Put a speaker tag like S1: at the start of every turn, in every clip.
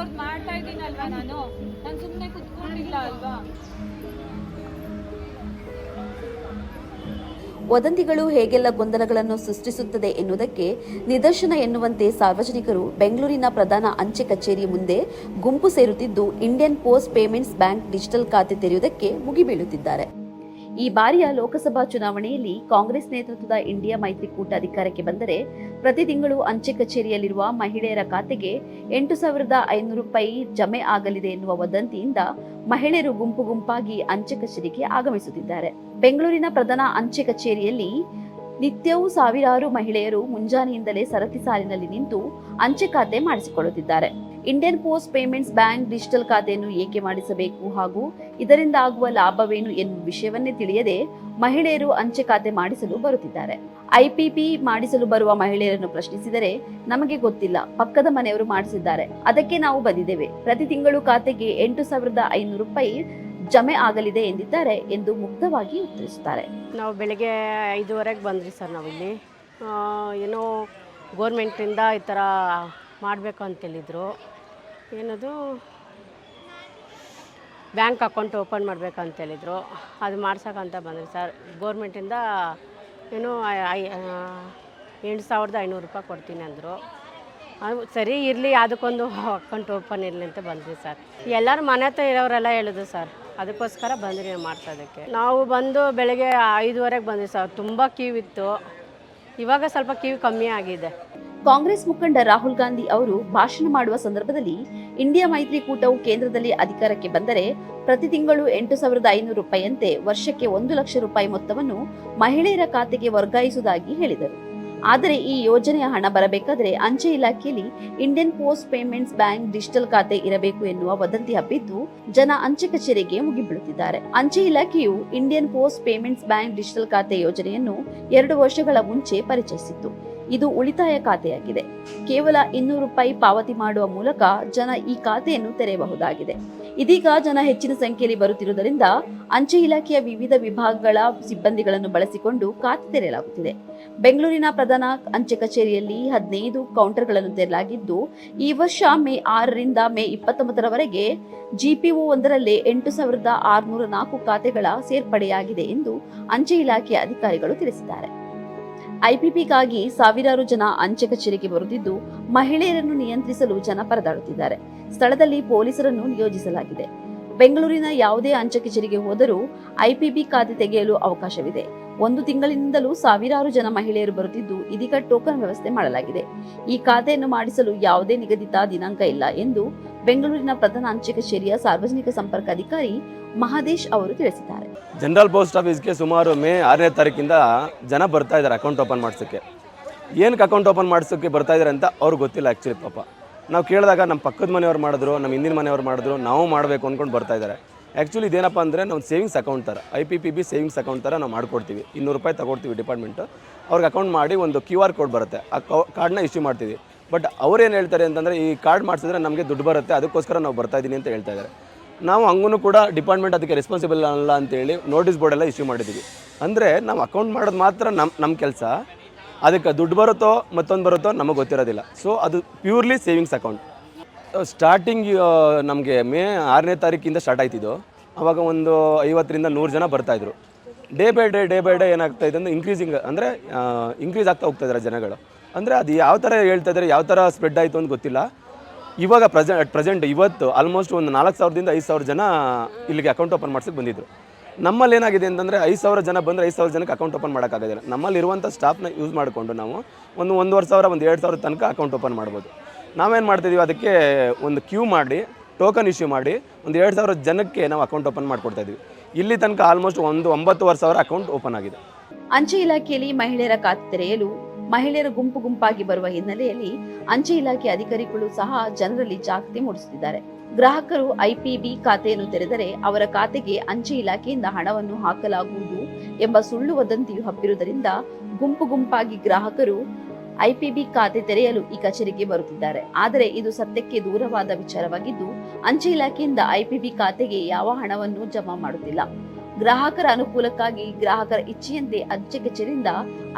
S1: ಅವ್ರದ್ದು ಮಾಡ್ತಾ ಇದ್ದೀನಲ್ವಾ ನಾನು? ನಾನು ಸುಮ್ಮನೆ ಕುತ್ಕೊಂಡಿಲ್ಲ ಅಲ್ವಾ?
S2: ವದಂತಿಗಳು ಹೇಗೆಲ್ಲ ಗೊಂದಲಗಳನ್ನು ಸೃಷ್ಟಿಸುತ್ತದೆ ಎನ್ನುವುದಕ್ಕೆ ನಿದರ್ಶನ ಎನ್ನುವಂತೆ ಸಾರ್ವಜನಿಕರು ಬೆಂಗಳೂರಿನ ಪ್ರಧಾನ ಅಂಚೆ ಕಚೇರಿ ಮುಂದೆ ಗುಂಪು ಸೇರುತ್ತಿದ್ದು Indian post payments bank digital ಖಾತೆ ತೆರೆಯುವುದಕ್ಕೆ ಮುಗಿಬೀಳುತ್ತಿದ್ದಾರೆ. ಈ ಬಾರಿಯ ಲೋಕಸಭಾ ಚುನಾವಣೆಯಲ್ಲಿ ಕಾಂಗ್ರೆಸ್ ನೇತೃತ್ವದ ಇಂಡಿಯಾ ಮೈತ್ರಿಕೂಟ ಅಧಿಕಾರಕ್ಕೆ ಬಂದರೆ ಪ್ರತಿ ತಿಂಗಳು ಅಂಚೆ ಕಚೇರಿಯಲ್ಲಿರುವ ಮಹಿಳೆಯರ ಖಾತೆಗೆ ಎಂಟು ಸಾವಿರದ ಐನೂರು ರೂಪಾಯಿ ಜಮೆ ಆಗಲಿದೆ ಎನ್ನುವ ವದಂತಿಯಿಂದ ಮಹಿಳೆಯರು ಗುಂಪು ಗುಂಪಾಗಿ ಅಂಚೆ ಕಚೇರಿಗೆ ಆಗಮಿಸುತ್ತಿದ್ದಾರೆ. ಬೆಂಗಳೂರಿನ ಪ್ರಧಾನ ಅಂಚೆ ಕಚೇರಿಯಲ್ಲಿ ನಿತ್ಯವೂ ಸಾವಿರಾರು ಮಹಿಳೆಯರು ಮುಂಜಾನೆಯಿಂದಲೇ ಸರತಿ ಸಾಲಿನಲ್ಲಿ ನಿಂತು ಅಂಚೆ ಖಾತೆ ಮಾಡಿಸಿಕೊಳ್ಳುತ್ತಿದ್ದಾರೆ. Indian post payments bank digital ಖಾತೆಯನ್ನು ಏಕೆ ಮಾಡಿಸಬೇಕು ಹಾಗೂ ಇದರಿಂದ ಆಗುವ ಲಾಭವೇನು ಎನ್ನುವ ವಿಷಯವನ್ನೇ ತಿಳಿಯದೆ ಮಹಿಳೆಯರು ಅಂಚೆ ಖಾತೆ ಮಾಡಿಸಲು ಬರುತ್ತಿದ್ದಾರೆ. ಐಪಿಪಿ ಮಾಡಿಸಲು ಬರುವ ಮಹಿಳೆಯರನ್ನು ಪ್ರಶ್ನಿಸಿದರೆ ನಮಗೆ ಗೊತ್ತಿಲ್ಲ, ಪಕ್ಕದ ಮನೆಯವರು ಮಾಡಿಸಿದ್ದಾರೆ. ಅದಕ್ಕೆ ನಾವು ಬಂದಿದ್ದೇವೆ. ಪ್ರತಿ ತಿಂಗಳು ಖಾತೆಗೆ ಎಂಟು ಸಾವಿರದ ಐನೂರು ರೂಪಾಯಿ ಜಮೆ ಆಗಲಿದೆ ಎಂದಿದ್ದಾರೆ ಎಂದು ಮುಗ್ಧವಾಗಿ ಉತ್ತರಿಸುತ್ತಾರೆ.
S3: ನಾವು ಬೆಳಗ್ಗೆ ಐದುವರೆಗೆ ಬಂದ್ರಿ ಸರ್ ನಾವಿಲ್ಲಿ. ಏನೋ ಗೋರ್ಮೆಂಟಿಂದ ಈ ಥರ ಮಾಡಬೇಕು ಅಂತೇಳಿದರು ಏನದು? ಬ್ಯಾಂಕ್ ಅಕೌಂಟ್ ಓಪನ್ ಮಾಡಬೇಕಂತೇಳಿದರು ಅದು ಮಾಡ್ಸೋಕ್ಕಂತ ಬಂದ್ರಿ ಸರ್. ಗೋರ್ಮೆಂಟಿಂದ ಏನು ಎಂಟು ಸಾವಿರದ ಐನೂರು ರೂಪಾಯಿ ಕೊಡ್ತೀನಿ ಅಂದರು. ಅದು ಸರಿ ಇರಲಿ, ಅದಕ್ಕೊಂದು ಅಕೌಂಟ್ ಓಪನ್ ಇರಲಿ ಅಂತ ಬಂದ್ವಿ ಸರ್. ಎಲ್ಲರೂ ಮನೆ ಹತ್ರ ಇರೋರೆಲ್ಲ ಹೇಳಿದ್ರು ಸರ್. ಅದಕ್ಕೋಸ್ಕರ ಬಂದ್ರಿ ಮಾಡ್ಸೋದಕ್ಕೆ. ನಾವು ಬಂದು ಬೆಳಗ್ಗೆ ಐದುವರೆಗೆ ಬಂದ್ವಿ ಸರ್. ತುಂಬ ಕ್ಯೂ ಇತ್ತು. ಇವಾಗ ಸ್ವಲ್ಪ ಕ್ಯೂ ಕಮ್ಮಿ ಆಗಿದೆ.
S2: ಕಾಂಗ್ರೆಸ್ ಮುಖಂಡ ರಾಹುಲ್ ಗಾಂಧಿ ಅವರು ಭಾಷಣ ಮಾಡುವ ಸಂದರ್ಭದಲ್ಲಿ ಇಂಡಿಯಾ ಮೈತ್ರಿಕೂಟವು ಕೇಂದ್ರದಲ್ಲಿ ಅಧಿಕಾರಕ್ಕೆ ಬಂದರೆ ಪ್ರತಿ ತಿಂಗಳು ಎಂಟು ಸಾವಿರದ ಐನೂರು ರೂಪಾಯಿಯಂತೆ ವರ್ಷಕ್ಕೆ ಒಂದು ಲಕ್ಷ ರೂಪಾಯಿ ಮೊತ್ತವನ್ನು ಮಹಿಳೆಯರ ಖಾತೆಗೆ ವರ್ಗಾಯಿಸುವುದಾಗಿ ಹೇಳಿದರು. ಆದರೆ ಈ ಯೋಜನೆಯ ಹಣ ಬರಬೇಕಾದರೆ ಅಂಚೆ ಇಲಾಖೆಯಲ್ಲಿ Indian post payments bank digital ಖಾತೆ ಇರಬೇಕು ಎನ್ನುವ ವದಂತಿ ಹಬ್ಬಿದ್ದು ಜನ ಅಂಚೆ ಕಚೇರಿಗೆ ಮುಗಿಬೀಳುತ್ತಿದ್ದಾರೆ. ಅಂಚೆ ಇಲಾಖೆಯು Indian post payments bank digital ಖಾತೆ ಯೋಜನೆಯನ್ನು ಎರಡು ವರ್ಷಗಳ ಮುಂಚೆ ಪರಿಚಯಿಸಿತ್ತು. ಇದು ಉಳಿತಾಯ ಖಾತೆಯಾಗಿದೆ. ಕೇವಲ ಇನ್ನೂರು ರೂಪಾಯಿ ಪಾವತಿ ಮಾಡುವ ಮೂಲಕ ಜನ ಈ ಖಾತೆಯನ್ನು ತೆರೆಯಬಹುದಾಗಿದೆ. ಇದೀಗ ಜನ ಹೆಚ್ಚಿನ ಸಂಖ್ಯೆಯಲ್ಲಿ ಬರುತ್ತಿರುವುದರಿಂದ ಅಂಚೆ ಇಲಾಖೆಯ ವಿವಿಧ ವಿಭಾಗಗಳ ಸಿಬ್ಬಂದಿಗಳನ್ನು ಬಳಸಿಕೊಂಡು ಖಾತೆ ತೆರೆಯಲಾಗುತ್ತಿದೆ. ಬೆಂಗಳೂರಿನ ಪ್ರಧಾನ ಅಂಚೆ ಕಚೇರಿಯಲ್ಲಿ ಹದಿನೈದು ಕೌಂಟರ್ಗಳನ್ನು ತೆರೆಯಲಾಗಿದ್ದು, ಈ ವರ್ಷ ಮೇ ಆರರಿಂದ ಮೇ ಇಪ್ಪತ್ತೊಂಬತ್ತರವರೆಗೆ ಜಿಪಿಒ ಒಂದರಲ್ಲೇ ಎಂಟು ಸಾವಿರದ ಆರುನೂರ ನಾಲ್ಕು ಖಾತೆಗಳ ಸೇರ್ಪಡೆಯಾಗಿದೆ ಎಂದು ಅಂಚೆ ಇಲಾಖೆಯ ಅಧಿಕಾರಿಗಳು ತಿಳಿಸಿದ್ದಾರೆ. ಐಪಿಪಿಗಾಗಿ ಸಾವಿರಾರು ಜನ ಅಂಚೆ ಕಚೇರಿಗೆ ಬರುತ್ತಿದ್ದು, ಮಹಿಳೆಯರನ್ನು ನಿಯಂತ್ರಿಸಲು ಜನ ಪರದಾಡುತ್ತಿದ್ದಾರೆ. ಸ್ಥಳದಲ್ಲಿ ಪೊಲೀಸರನ್ನು ನಿಯೋಜಿಸಲಾಗಿದೆ. ಬೆಂಗಳೂರಿನ ಯಾವುದೇ ಅಂಚೆ ಕಚೇರಿಗೆ ಹೋದರೂ ಐಪಿಪಿ ಖಾತೆ ತೆಗೆಯಲು ಅವಕಾಶವಿದೆ. ಒಂದು ತಿಂಗಳಿನಿಂದಲೂ ಸಾವಿರಾರು ಜನ ಮಹಿಳೆಯರು ಬರುತ್ತಿದ್ದು, ಇದೀಗ ಟೋಕನ್ ವ್ಯವಸ್ಥೆ ಮಾಡಲಾಗಿದೆ. ಈ ಖಾತೆಯನ್ನು ಮಾಡಿಸಲು ಯಾವುದೇ ನಿಗದಿತ ದಿನಾಂಕ ಇಲ್ಲ ಎಂದು ಬೆಂಗಳೂರಿನ ಪ್ರಧಾನ ಅಂಚೆ ಕಚೇರಿಯ ಸಾರ್ವಜನಿಕ ಸಂಪರ್ಕ ಅಧಿಕಾರಿ ಮಹಾದೇಶ್ ಅವರು ತಿಳಿಸಿದ್ದಾರೆ.
S4: ಜನರಲ್ ಪೋಸ್ಟ್ ಆಫೀಸ್ಗೆ ಸುಮಾರು ಮೇ ಆರನೇ ತಾರೀಕಿಂದ ಜನ ಬರ್ತಾ ಇದ್ದಾರೆ ಅಕೌಂಟ್ ಓಪನ್ ಮಾಡಿಸೋಕ್ಕೆ. ಏನಕ್ಕೆ ಅಕೌಂಟ್ ಓಪನ್ ಮಾಡಿಸೋಕ್ಕೆ ಬರ್ತಾ ಇದ್ದಾರೆ ಅಂತ ಅವ್ರಿಗೆ ಗೊತ್ತಿಲ್ಲ ಆ್ಯಕ್ಚುಲಿ ಪಾಪ. ನಾವು ಕೇಳಿದಾಗ ನಮ್ಮ ಪಕ್ಕದ ಮನೆಯವ್ರು ಮಾಡಿದ್ರು, ನಮ್ಮ ಹಿಂದಿನ ಮನೆಯವ್ರು ಮಾಡಿದ್ರು, ನಾವು ಮಾಡಬೇಕು ಅಂದ್ಕೊಂಡು ಬರ್ತಾ ಇದ್ದಾರೆ. ಆ್ಯಕ್ಚುಲಿ ಇದೇನಪ್ಪ ಅಂದರೆ ನಾವು ಸೇವಿಂಗ್ಸ್ ಅಕೌಂಟ್ ಥರ I P P B savings account ಥರ ನಾವು ಮಾಡ್ಕೊಡ್ತೀವಿ. ಇನ್ನೂರು ರೂಪಾಯಿ ತಗೊಳ್ತೀವಿ ಡಿಪಾರ್ಟ್ಮೆಂಟು ಅವ್ರಿಗೆ ಅಕೌಂಟ್ ಮಾಡಿ ಒಂದು ಕ್ಯೂ ಆರ್ ಕೋಡ್ ಬರುತ್ತೆ. ಆ ಕಾರ್ಡ್ನ ಇಶ್ಯೂ ಮಾಡ್ತೀವಿ. ಬಟ್ ಅವ್ರೇನು ಹೇಳ್ತಾರೆ ಅಂತಂದರೆ ಈ ಕಾರ್ಡ್ ಮಾಡಿಸಿದ್ರೆ ನಮಗೆ ದುಡ್ಡು ಬರುತ್ತೆ, ಅದಕ್ಕೋಸ್ಕರ ನಾವು ಬರ್ತಾ ಇದ್ದೀನಿ ಅಂತ ಹೇಳ್ತಾ ಇದ್ದಾರೆ ನಾವು ಹಂಗೂ ಕೂಡ ಡಿಪಾರ್ಟ್ಮೆಂಟ್ ಅದಕ್ಕೆ ರೆಸ್ಪಾನ್ಸಿಬಲ್ ಅಲ್ಲ ಅಂತೇಳಿ ನೋಟಿಸ್ ಬೋರ್ಡ್ ಎಲ್ಲ ಇಶ್ಯೂ ಮಾಡಿದ್ದೀವಿ ಅಂದರೆ ನಾವು ಅಕೌಂಟ್ ಮಾಡೋದು ಮಾತ್ರ ನಮ್ಮ ನಮ್ಮ ಕೆಲಸ. ಅದಕ್ಕೆ ದುಡ್ಡು ಬರುತ್ತೋ ಮತ್ತೊಂದು ಬರುತ್ತೋ ನಮಗೆ ಗೊತ್ತಿರೋದಿಲ್ಲ. ಸೊ ಅದು ಪ್ಯೂರ್ಲಿ ಸೇವಿಂಗ್ಸ್ ಅಕೌಂಟ್ ಸ್ಟಾರ್ಟಿಂಗ್ ನಮಗೆ ಮೇ ಆರನೇ ತಾರೀಕಿಂದ ಸ್ಟಾರ್ಟ್ ಆಯ್ತಿದ್ದು ಅವಾಗ ಒಂದು ಐವತ್ತರಿಂದ ನೂರು ಜನ ಬರ್ತಾಯಿದ್ರು day by day day by day ಏನಾಗ್ತಾ ಇದೆ ಅಂದರೆ ಇನ್ಕ್ರೀಸಿಂಗ್ ಅಂದರೆ ಇನ್ಕ್ರೀಸ್ ಆಗ್ತಾ ಹೋಗ್ತಾ ಇದ್ದಾರೆ ಜನಗಳು. ಅಂದರೆ ಅದು ಯಾವ ಥರ ಹೇಳ್ತಾ ಇದ್ದಾರೆ ಯಾವ ಥರ ಸ್ಪ್ರೆಡ್ ಆಯಿತು ಅಂತ ಗೊತ್ತಿಲ್ಲ. ಇವಾಗ ಪ್ರೆಸೆಂಟ್ ಅಟ್ ಪ್ರೆಸೆಂಟ್ ಇವತ್ತು ಆಲ್ಮೋಸ್ಟ್ ಒಂದು ನಾಲ್ಕು ಸಾವಿರದಿಂದ ಐದು ಸಾವಿರ ಜನ ಇಲ್ಲಿಗೆ ಅಕೌಂಟ್ ಓಪನ್ ಮಾಡ್ಸಕ್ಕೆ ಬಂದಿದ್ರು. ನಮ್ಮಲ್ಲಿ ಏನಾಗಿದೆ ಅಂತಂದರೆ ಐದು ಸಾವಿರ ಜನ ಬಂದರೆ ಐದು ಸಾವಿರ ಜನಕ್ಕೆ ಅಕೌಂಟ್ ಓಪನ್ ಮಾಡೋಕ್ಕಾಗೋದಿಲ್ಲ ನಮ್ಮಲ್ಲಿ ಇರುವಂಥ ಸ್ಟಾಫ್ನ ಯೂಸ್ ಮಾಡಿಕೊಂಡು ನಾವು ಒಂದು ಒಂದೂವರೆ ಸಾವಿರ, ಒಂದು ಎರಡು ಸಾವಿರ ತನಕ ಅಕೌಂಟ್ ಓಪನ್ ಮಾಡ್ಬೋದು. ನಾವೇನು ಮಾಡ್ತಿದ್ದೀವಿ ಅದಕ್ಕೆ ಒಂದು ಕ್ಯೂ ಮಾಡಿ ಟೋಕನ್ ಇಶ್ಯೂ ಮಾಡಿ, ಒಂದು ಎರಡು ಸಾವಿರ ಜನಕ್ಕೆ ನಾವು ಅಕೌಂಟ್ ಓಪನ್ ಮಾಡಿಕೊಡ್ತಾ ಇದ್ದೀವಿ ಇಲ್ಲಿ ತನಕ ಆಲ್ಮೋಸ್ಟ್ ಒಂದು ಒಂಬತ್ತುವರೆ ಸಾವಿರ ಅಕೌಂಟ್ ಓಪನ್ ಆಗಿದೆ.
S2: ಅಂಚೆ ಇಲಾಖೆಯಲ್ಲಿ ಮಹಿಳೆಯರ ಖಾತೆ ತೆರೆಯಲು ಮಹಿಳೆಯರು ಗುಂಪು ಗುಂಪಾಗಿ ಬರುವ ಹಿನ್ನೆಲೆಯಲ್ಲಿ ಅಂಚೆ ಇಲಾಖೆ ಅಧಿಕಾರಿಗಳು ಸಹ ಜನರಲ್ಲಿ ಜಾಗೃತಿ ಮೂಡಿಸುತ್ತಿದ್ದಾರೆ. ಗ್ರಾಹಕರು ಐಪಿಬಿ ಖಾತೆಯನ್ನು ತೆರೆದರೆ ಅವರ ಖಾತೆಗೆ ಅಂಚೆ ಇಲಾಖೆಯಿಂದ ಹಣವನ್ನು ಹಾಕಲಾಗುವುದು ಎಂಬ ಸುಳ್ಳು ವದಂತಿಯು ಹಬ್ಬಿರುವುದರಿಂದ ಗುಂಪು ಗುಂಪಾಗಿ ಗ್ರಾಹಕರು ಐಪಿಬಿ ಖಾತೆ ತೆರೆಯಲು ಈ ಕಚೇರಿಗೆ ಬರುತ್ತಿದ್ದಾರೆ. ಆದರೆ ಇದು ಸತ್ಯಕ್ಕೆ ದೂರವಾದ ವಿಚಾರವಾಗಿದ್ದು, ಅಂಚೆ ಇಲಾಖೆಯಿಂದ ಐಪಿಬಿ ಖಾತೆಗೆ ಯಾವ ಹಣವನ್ನು ಜಮಾ ಮಾಡುತ್ತಿಲ್ಲ. ಗ್ರಾಹಕರ ಅನುಕೂಲಕ್ಕಾಗಿ ಗ್ರಾಹಕರ ಇಚ್ಛೆಯಂತೆ ಅಂಚೆ ಕಚೇರಿಯಿಂದ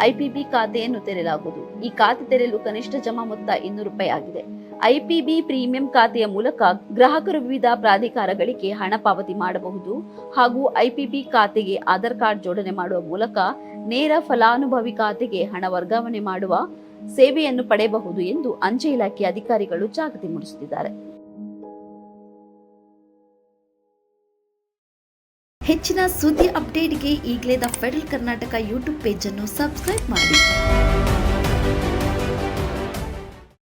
S2: ಐಪಿಬಿ ಖಾತೆಯನ್ನು ತೆರೆಯಲಾಗುವುದು. ಈ ಖಾತೆ ತೆರೆಯಲು ಕನಿಷ್ಠ ಜಮಾ ಮೊತ್ತ ಇನ್ನೂರು ರೂಪಾಯಿ ಆಗಿದೆ. ಐಪಿಬಿ ಪ್ರೀಮಿಯಂ ಖಾತೆಯ ಮೂಲಕ ಗ್ರಾಹಕರು ವಿವಿಧ ಪ್ರಾಧಿಕಾರಗಳಿಗೆ ಹಣ ಪಾವತಿ ಮಾಡಬಹುದು ಹಾಗೂ ಐಪಿಬಿ ಖಾತೆಗೆ ಆಧಾರ್ ಕಾರ್ಡ್ ಜೋಡಣೆ ಮಾಡುವ ಮೂಲಕ ನೇರ ಫಲಾನುಭವಿ ಖಾತೆಗೆ ಹಣ ವರ್ಗಾವಣೆ ಮಾಡುವ ಸೇವೆಯನ್ನು ಪಡೆಯಬಹುದು ಎಂದು ಅಂಚೆ ಇಲಾಖೆ ಅಧಿಕಾರಿಗಳು ಜಾಗೃತಿ ಮೂಡಿಸುತ್ತಿದ್ದಾರೆ. ಹೆಚ್ಚಿನ ಸುದ್ದಿ ಅಪ್ಡೇಟ್ಗೆ ಈಗಲೇ ದ ಫೆಡರಲ್ ಕರ್ನಾಟಕ ಯೂಟ್ಯೂಬ್ ಪೇಜನ್ನು ಸಬ್ಸ್ಕ್ರೈಬ್ ಮಾಡಿ.